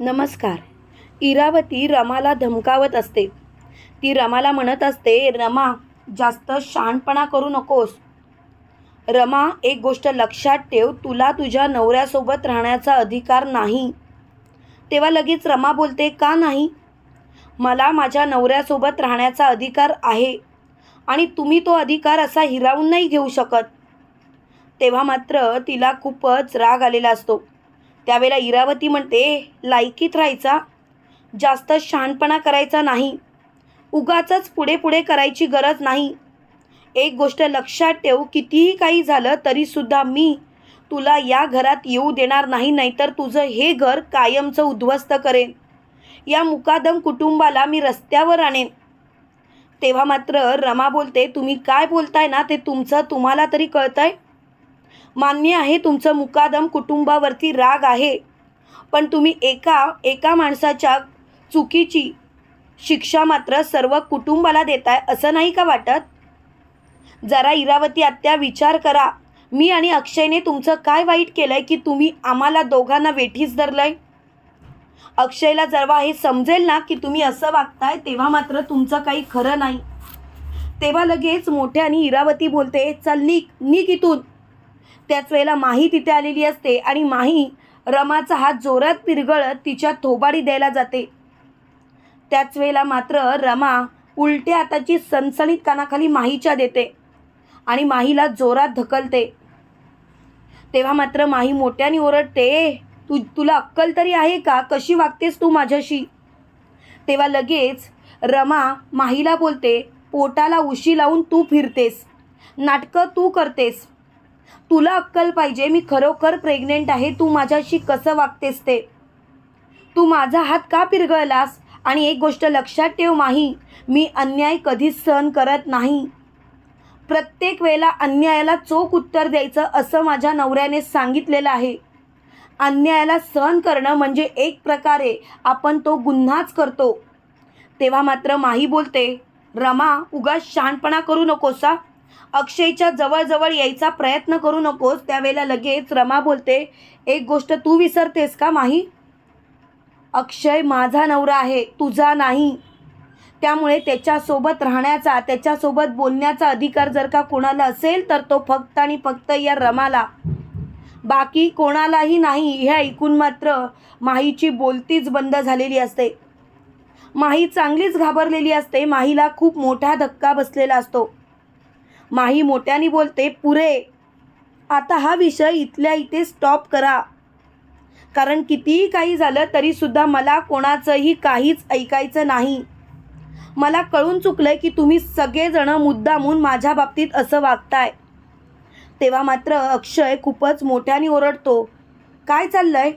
नमस्कार. इरावती रमाला धमकावत असते. ती रमाला म्हणत असते रमा जास्त शाणपणा करू नकोस. रमा एक गोष्ट लक्षात ठेव तुला तुझ्या नवऱ्यासोबत राहण्याचा अधिकार नाही. तेव्हा लगेच रमा बोलते का नाही? मला माझ्या नवऱ्यासोबत राहण्याचा अधिकार आहे आणि तुम्ही तो अधिकार असा हिरावून नाही घेऊ शकत. तेव्हा मात्र तिला खूपच राग आलेला असतो. त्यावेळेला इरावती म्हणते लायकीत राहायचा. जास्त शहाणपणा करायचा नाही. उगाचच पुढे पुढे करायची गरज नाही. एक गोष्ट लक्षात ठेव कितीही काही झालं तरीसुद्धा मी तुला या घरात येऊ देणार नाही नाहीतर तुझं हे घर कायमचं उद्ध्वस्त करेन. या मुकादम कुटुंबाला मी रस्त्यावर आणेन. तेव्हा मात्र रमा बोलते तुम्ही काय बोलताय ना ते तुमचं तुम्हाला तरी कळतंय. मान्य आहे तुमचं मुकादम कुटुंबावरती राग आहे. पण तुम्ही एका एका माणसाच्या चुकीची शिक्षा मात्र सर्व कुटुंबाला देताय असं नाही का वाटत? जरा इरावती आत्या विचार करा. मी आणि अक्षयने तुमचं काय वाईट केलंय की तुम्ही आम्हाला दोघांना वेठीस धरलंय? अक्षयला जेव्हा हे समजेल ना की तुम्ही असं वागताय तेव्हा मात्र तुमचं काही खरं नाही. तेव्हा लगेच मोठ्याने इरावती बोलते चल निक निक इथून. त्याच वेळेला माही तिथे आलेली असते आणि माही रमाचा हात जोरात पिरगळत तिच्या थोबाडी द्यायला जाते. त्याच वेळेला मात्र रमा उलट्या हाताची सणसणीत कानाखाली माहीच्या देते आणि माहीला जोरात धकलते. तेव्हा मात्र माही मोठ्याने ओरडते तू तुला अक्कल तरी आहे का? कशी वागतेस तू माझ्याशी? तेव्हा लगेच रमा माहीला बोलते पोटाला उशी लावून तू फिरतेस. नाटकं तू करतेस. तुला अक्कल पाहिजे मी खरोखर प्रेग्नेंट आहे तू माझ्याशी कसं वागतेस ते? तू माझा हात का पिरगळलास? आणि एक गोष्ट लक्षात ठेव माही मी अन्याय कधीच सहन करत नाही. प्रत्येक वेळेला अन्यायाला चोख उत्तर द्यायचं असं माझ्या नवऱ्याने सांगितलेलं आहे. अन्यायाला सहन करणं म्हणजे एक प्रकारे आपण तो गुन्हाच करतो. तेव्हा मात्र माही बोलते रमा उगाच शहाणपणा करू नकोसा. अक्षयच्या जवळजवळ यायचा प्रयत्न करू नकोस. त्यावेळेला लगेच रमा बोलते एक गोष्ट तू विसरतेस का माही? अक्षय माझा नवरा आहे तुझा नाही. त्यामुळे त्याच्यासोबत राहण्याचा त्याच्यासोबत बोलण्याचा अधिकार जर का कोणाला असेल तर तो फक्त आणि फक्त या रमाला. बाकी कोणालाही नाही हे ऐकून मात्र माहीची बोलतीच बंद झालेली असते. माही चांगलीच घाबरलेली असते. माहीला खूप मोठा धक्का बसलेला असतो. माही मोठ्याने बोलते पुरे आता हा विषय इथल्या इथे स्टॉप करा. कारण कितीही काही झालं तरीसुद्धा मला कोणाचंही काहीच ऐकायचं नाही. मला कळून चुकलंय की तुम्ही सगळेजणं मुद्दामून माझ्या बाबतीत असं वागताय. तेव्हा मात्र अक्षय खूपच मोठ्याने ओरडतो काय चाललंय?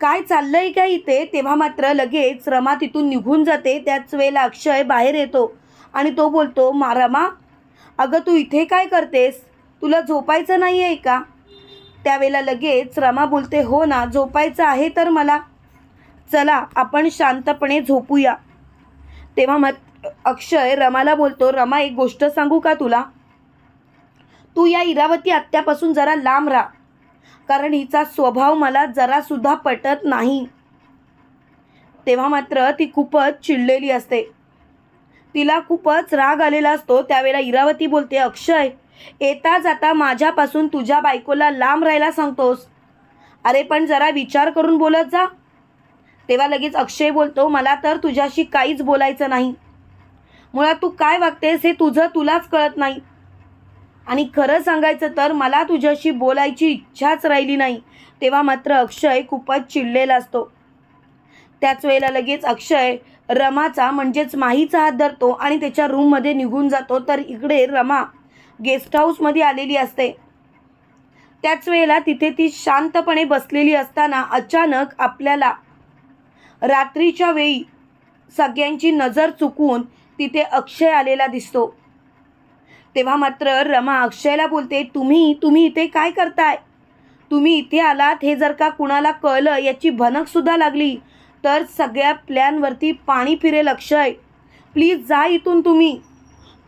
काय चाललंय का इथे? तेव्हा मात्र लगेच रमा तिथून निघून जाते. त्याच वेळेला अक्षय बाहेर येतो आणि तो बोलतो मा रमा अगं तू इथे काय करतेस? तुला झोपायचं नाही आहे का? त्यावेळेला लगेच रमा बोलते हो ना झोपायचं आहे तर मला. चला आपण शांतपणे झोपूया. तेव्हा मत अक्षय रमाला बोलतो रमा एक गोष्ट सांगू का तुला? तू या इरावती आत्यापासून जरा लांब राहा. कारण हिचा स्वभाव मला जरासुद्धा पटत नाही. तेव्हा मात्र ती खूपच चिडलेली असते. तिला खूपच राग आलेला असतो. त्यावेळेला इरावती बोलते अक्षय येता जाता माझ्यापासून तुझ्या बायकोला लांब राहायला सांगतोस. अरे पण जरा विचार करून बोलत जा. तेव्हा लगेच अक्षय बोलतो मला तर तुझ्याशी काहीच बोलायचं नाही. मुळात तू काय वागतेस हे तुझं तुलाच कळत नाही. आणि खरं सांगायचं तर मला तुझ्याशी बोलायची इच्छाच राहिली नाही. तेव्हा मात्र अक्षय खूपच चिडलेला असतो. त्याच वेळेला लगेच अक्षय रमाचा म्हणजेच माहीचा हात धरतो आणि त्याच्या रूममध्ये निघून जातो. तर इकडे रमा गेस्ट हाऊसमध्ये आलेली असते. त्याच वेळेला तिथे ती शांतपणे बसलेली असताना अचानक आपल्याला रात्रीच्या वेळी सगळ्यांची नजर चुकवून तिथे अक्षय आलेला दिसतो. तेव्हा मात्र रमा अक्षयला बोलते तुम्ही तुम्ही इथे काय करताय? तुम्ही इथे आलात हे जर का कुणाला कळलं याची भनकसुद्धा लागली. तर सगळ्या प्लॅनवरती पाणी फिरेल अक्षय. प्लीज जा इथून तुम्ही.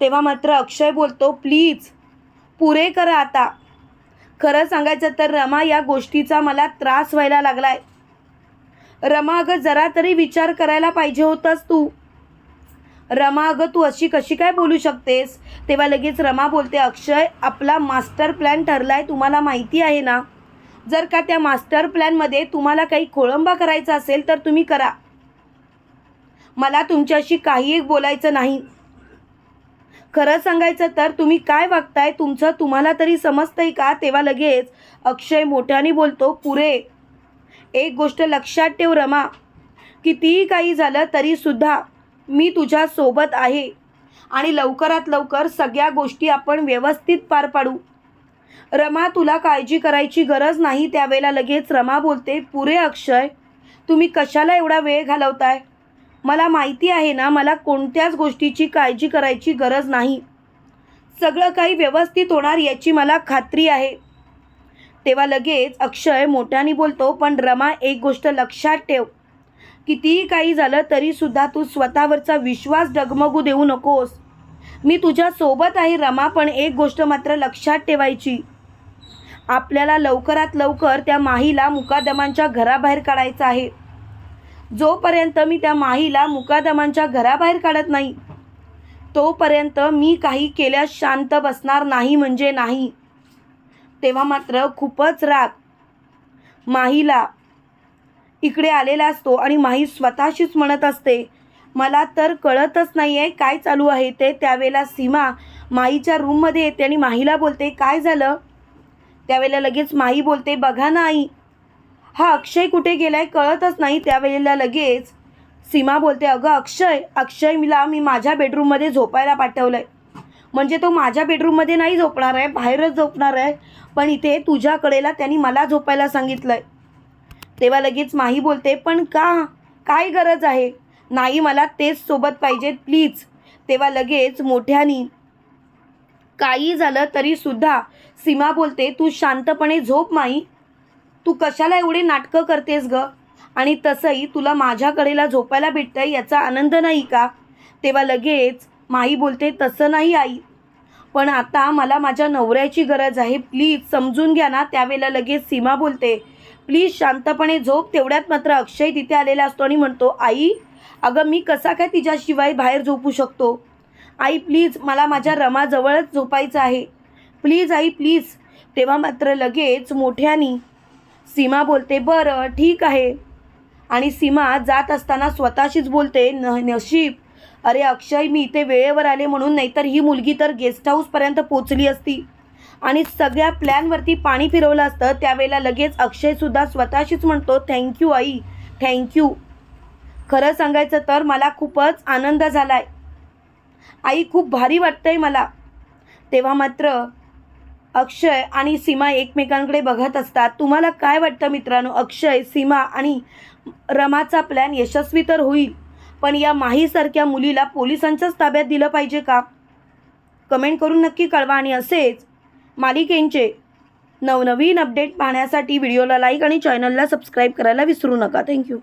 तेव्हा मात्र अक्षय बोलतो प्लीज पुरे करा आता. खरं सांगायचं तर रमा या गोष्टीचा मला त्रास व्हायला लागलाय. रमा अगं जरा तरी विचार करायला पाहिजे होतास तू. रमा अगं तू अशी कशी काय बोलू शकतेस? तेव्हा लगेच रमा बोलते अक्षय आपला मास्टर प्लॅन ठरलाय तुम्हाला माहिती आहे ना? जर का त्या मास्टर प्लॅनमध्ये तुम्हाला काही खोळंबा करायचा असेल तर तुम्ही करा. मला तुमच्याशी काही एक बोलायचं नाही. खरं सांगायचं तर तुम्ही काय वागताय तुमचं तुम्हाला तरी समजतंय का? तेव्हा लगेच अक्षय मोठ्याने बोलतो पुरे एक गोष्ट लक्षात ठेव रमा. कितीही काही झालं तरीसुद्धा मी तुझ्यासोबत आहे आणि लवकरात लवकर सगळ्या गोष्टी आपण व्यवस्थित पार पाडू. रमा तुला काळजी करायची गरज नाही. त्यावेळेला लगेच रमा बोलते पुरे अक्षय तुम्ही कशाला एवढा वेळ घालवताय? मला माहिती आहे ना मला कोणत्याच गोष्टीची काळजी करायची गरज नाही. सगळं काही व्यवस्थित होणार याची मला खात्री आहे. तेव्हा लगेच अक्षय मोठ्याने बोलतो पण रमा एक गोष्ट लक्षात ठेव. कितीही काही झालं तरीसुद्धा तू स्वतःवरचा विश्वास डगमगू देऊ नकोस. मी तुझ्यासोबत आहे रमा पण एक गोष्ट मात्र लक्षात ठेवायची. आपल्याला लवकरात लवकर त्या माहीला मुकादमांच्या घराबाहेर काढायचं आहे. जोपर्यंत मी त्या माहीला मुकादमांच्या घराबाहेर काढत नाही तोपर्यंत मी काही केल्यास शांत बसणार नाही म्हणजे नाही. तेव्हा मात्र खूपच राग. माहीला इकडे आलेला असतो आणि माही स्वतःशीच म्हणत असते मला तर कळतच नाही आहे काय चालू आहे ते. त्यावेळेला सीमा माईच्या रूममध्ये येते आणि माहीला बोलते काय झालं? त्यावेळेला लगेच माही बोलते बघा ना आई हा अक्षय कुठे गेलाय कळतच नाही. त्यावेळेला लगेच सीमा बोलते अगं अक्षय अक्षयला मी माझ्या बेडरूममध्ये झोपायला पाठवलं आहे म्हणजे तो माझ्या बेडरूममध्ये नाही झोपणार आहे बाहेरच झोपणार आहे पण इथे तुझ्याकडेला त्यांनी मला झोपायला सांगितलं आहे तेव्हा लगेच माही बोलते पण का? काय गरज आहे? नाही मला तेच सोबत पाहिजे प्लीज. तेव्हा लगेच मोठ्यानी काही झालं तरीसुद्धा सीमा बोलते तू शांतपणे झोप माई. तू कशाला एवढे नाटकं करतेस ग? आणि तसंही तुला माझ्याकडेला झोपायला भेटतंय याचा आनंद नाही का? तेव्हा लगेच माई बोलते तसं नाही आई. पण आता मला माझ्या नवऱ्याची गरज आहे. प्लीज समजून घ्या ना. त्यावेळेला लगेच सीमा बोलते प्लीज शांतपणे झोप. तेवढ्यात मात्र अक्षय तिथे आलेला असतो आणि म्हणतो आई अगं मी कसा काय तिच्याशिवाय बाहेर झोपू शकतो? आई प्लीज मला माझ्या रमाजवळच झोपायचं आहे. प्लीज आई प्लीज. तेव्हा मात्र लगेच मोठ्यानी सीमा बोलते बरं ठीक आहे. आणि सीमा जात असताना स्वतःशीच बोलते न नशीब. अरे अक्षय मी इथे वेळेवर आले म्हणून नाहीतर ही मुलगी तर गेस्ट हाऊसपर्यंत पोचली असती. आणि सगळ्या प्लॅनवरती पाणी फिरवलं असतं त्यावेळेला लगेच अक्षयसुद्धा स्वतःशीच म्हणतो थँक्यू आई. थँक्यू. खरं सांगायचं तर मला खूपच आनंद झाला आहे आई खूप भारी वाटतंय मला. तेव्हा मात्र अक्षय आणि सीमा एकमेकांकडे बघत असतात. तुम्हाला काय वाटतं मित्रांनो? अक्षय सीमा आणि रमाचा प्लॅन यशस्वी तर होईल पण या माहीसारख्या मुलीला पोलिसांच्याच ताब्यात दिलं पाहिजे का? कमेंट करून नक्की कळवा आणि असेच मालिकेंचे नवनवीन अपडेट पाहण्यासाठी व्हिडिओला लाईक आणि चॅनलला सबस्क्राईब करायला विसरू नका. थँक्यू